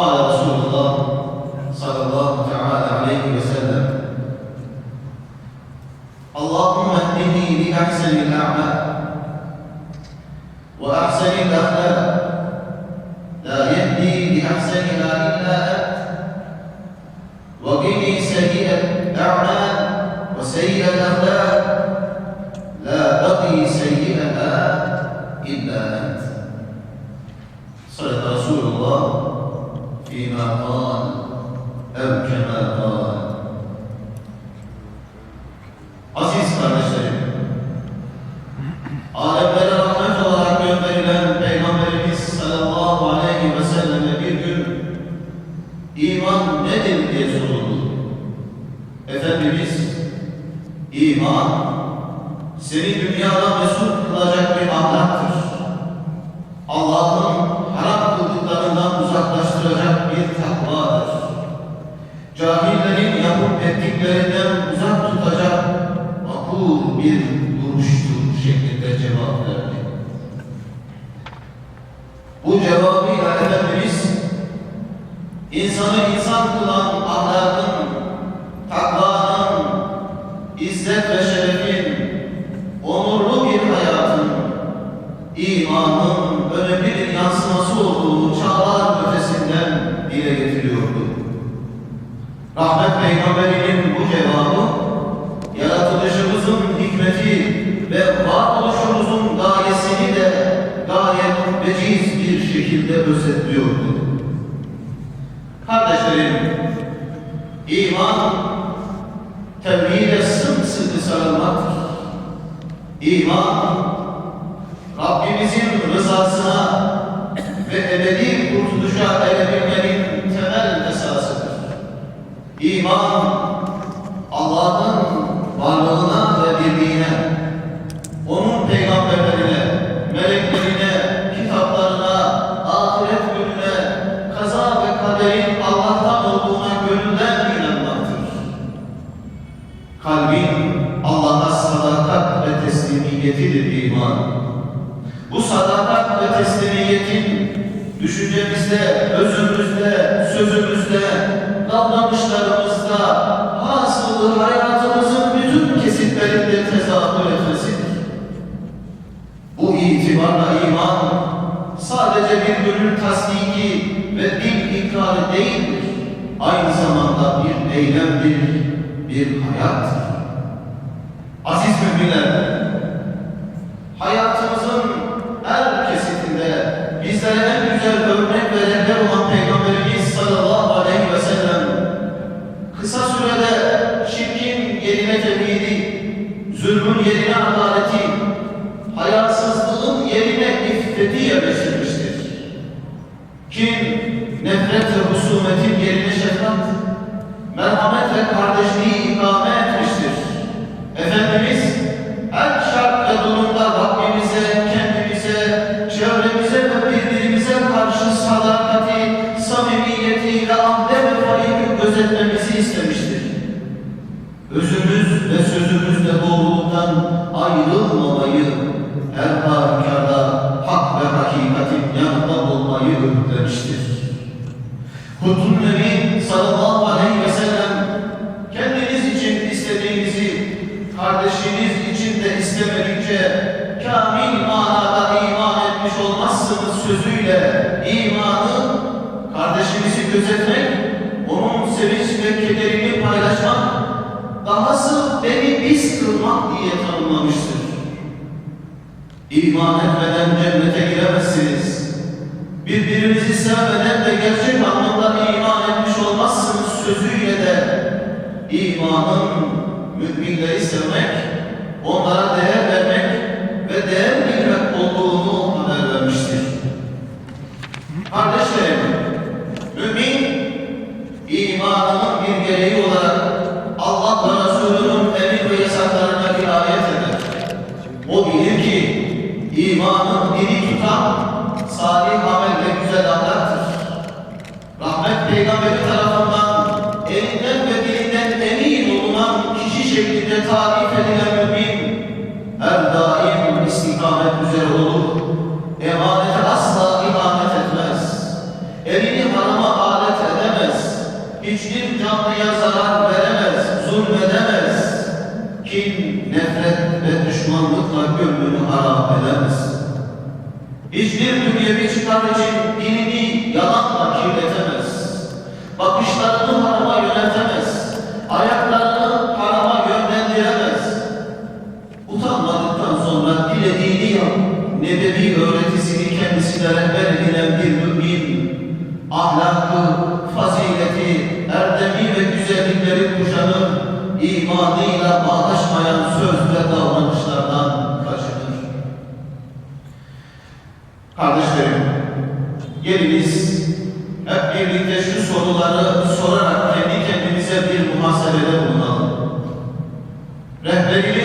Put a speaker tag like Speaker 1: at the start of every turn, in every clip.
Speaker 1: قال رسول الله صلى الله تعالى عليه وسلم اللهم اهدني لأحسن الأعمال وأحسن الأخلاق. لا يهدي لأحسنها إلا أنت. وقني سيئة الأعمال وسيئة insanı insan kılan ahlakın, takvanın, izzet ve şerefin, onurlu bir hayatın, imanın önemli bir yansıması olduğu çağlar ötesinden dile getiriyordu. Rahmet Peygamberinin bu cevabı, yaratılışımızın hikmeti ve varoluşumuzun gayesini de gayet veciz bir şekilde özetliyordu. İman, Bu sadakat ve teslimiyetin düşüncemizde, özümüzde, sözümüzde, davranışlarımızda, hasılı hayatımızın bütün kesitlerinde tezahür etmesidir. Bu itibarla iman sadece bir gönül tasdiki ve dil ikrarı değildir. Aynı zamanda bir eylemdir, bir hayattır. Aziz müminler, Kim nefret ve husumetin yerine şefkat, merhamet ve kardeşliği ikame etmiştir. Efendimiz her şart ve durumda Rabbimize, kendimize, çevremize ve birbirimize karşı sadakati, samimiyeti ve ahde vefayı gözetmemizi istemiştir. Özümüz ve sözümüzle doğruluktan ayrılmamayı her halükarda ettikçe kamil manada iman etmiş olmazsınız sözüyle imanı kardeşimizi gözetmek, onun sevinç ve kederini paylaşmak, dahası beni biz kılmak diye tanımlamıştır. İman etmeden cennete giremezsiniz. Birbirinizi sevmeden de gerçek anlamda iman etmiş olmazsınız sözüyle de imanın müminleri sevmek, onlara değer vermek ve değer bilmek olduğunu haber vermiştir. Kardeşlerim, mümin imanının bir gereği olarak Allah ve Resulünün emir ve yasaklarına riayet eder. O bilir ki imanın diri tutan salih amel ve güzel ahlaktır. Rahmet peygamberi tarafından elinden ve dilinden emin olunan kişi şeklinde tarif edilen mümin Hiçbir dünyevi çıkar için dinini yalanla kirletemez. Bakışlarını harama yöneltemez. Ayaklarını harama yönlendiremez. Utanmadıktan sonra dilediğini yap. Nebevi öğretisini kendisine rehber edinen bir mümin, ahlakı, fazileti, erdemi ve güzellikleri kuşanır, imanıyla rehberiyle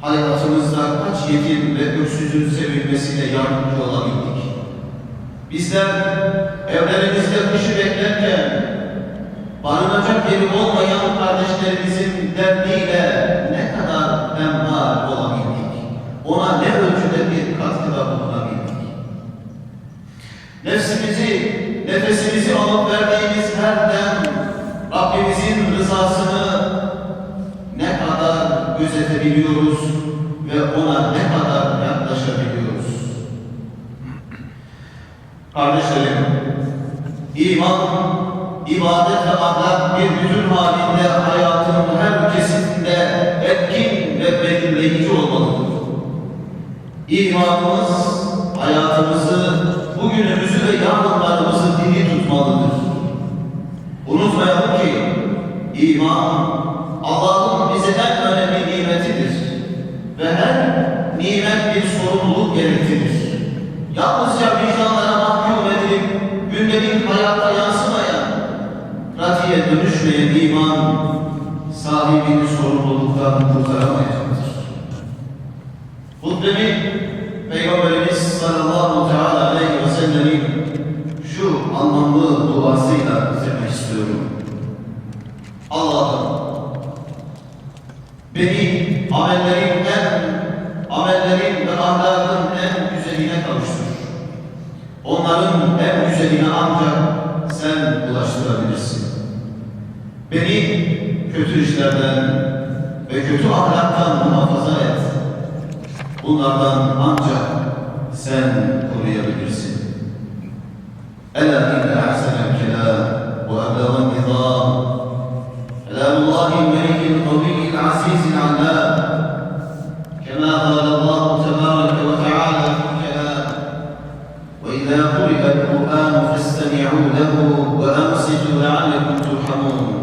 Speaker 1: Hayatımızda kaç yetim ve öksüzün sevilmesine yardımcı olabildik? Bizler evlerimizde kışı beklerken barınacak yeri olmayan kardeşlerimizin derdiyle ne kadar hemhal olabildik? Ona ne ölçüde ibadet ve ahlak bir bütün halinde hayatın her kesitinde etkin ve belirleyici olmalıdır. İmanımız hayatımızı, bugünümüzü ve yarınlarımızı diri tutmalıdır. Unutmayalım ki iman Allah'ın bize en önemli nimetidir. Ve her nimet bir sorumluluk gerektirir. Yalnızca iman sahibini sorumluluktan kurtaramayacaktır. Hutbemi Peygamberimiz sallallahu teala Beni kötü işlerden ve kötü ahlaktan muhafaza et. Bunlardan ancak sen koruyabilirsin. Ela inna ahsenel kelam ve ebleven nizam. Ela Kelamullahil melikil kaviyil azizil allâh. Kema kâlallahu tebâreke ve teâlâ fil وإذا قرئ القرآن lehu ve وأنصتوا لعلكم turhamûn.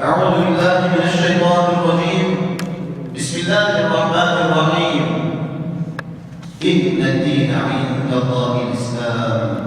Speaker 1: أعوذ بالله من الشيطان الرجيم. بسم الله الرحمن الرحيم. إن الدين عند الله الإسلام.